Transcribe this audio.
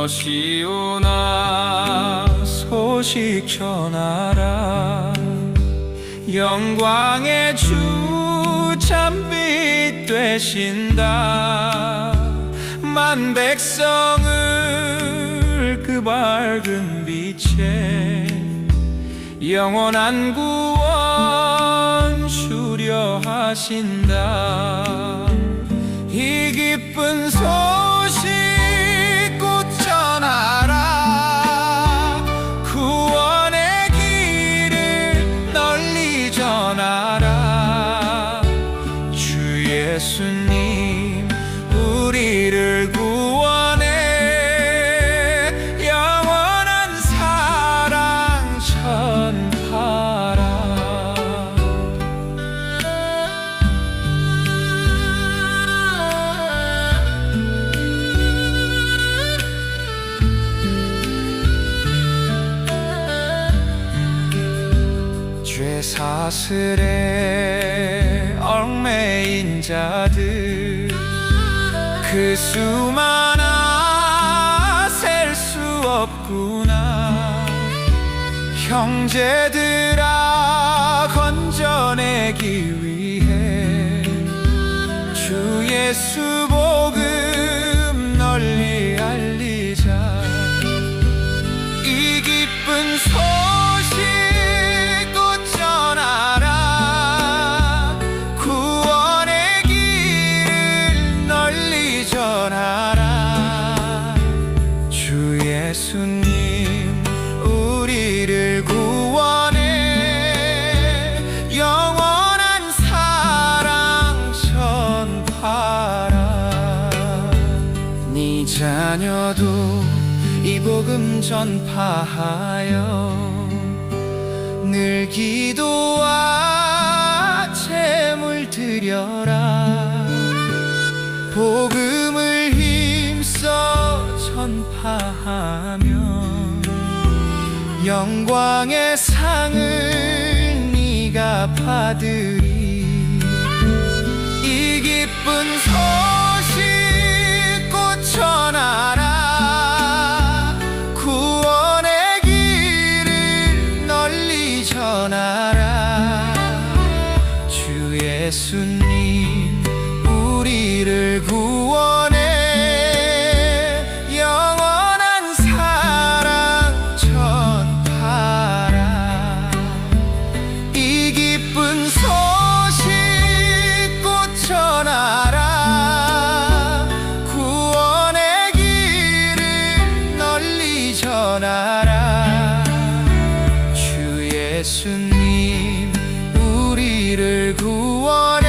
것이 오나 소식 전하라. 영광의 주 찬빛 되신다. 만 백성을 그 밝은 빛에 영원한 구원 주려 하신다. 이 깊은 소리 죄 사슬에 얽매인 자들 그 수많아 셀 수 없구나. 형제들아 건져내기 위해 주 예수 전하라. 주 예수님 우리를 구원해. 영원한 사랑 전파라. 네 자녀도 이 복음 전파하여 늘 기도 하면 영광의 상을 네가 받으리. 이 기쁜 소식 곧 전하라. 구원의 길을 널리 전하라. 주 예수님 우리를 구원 苦我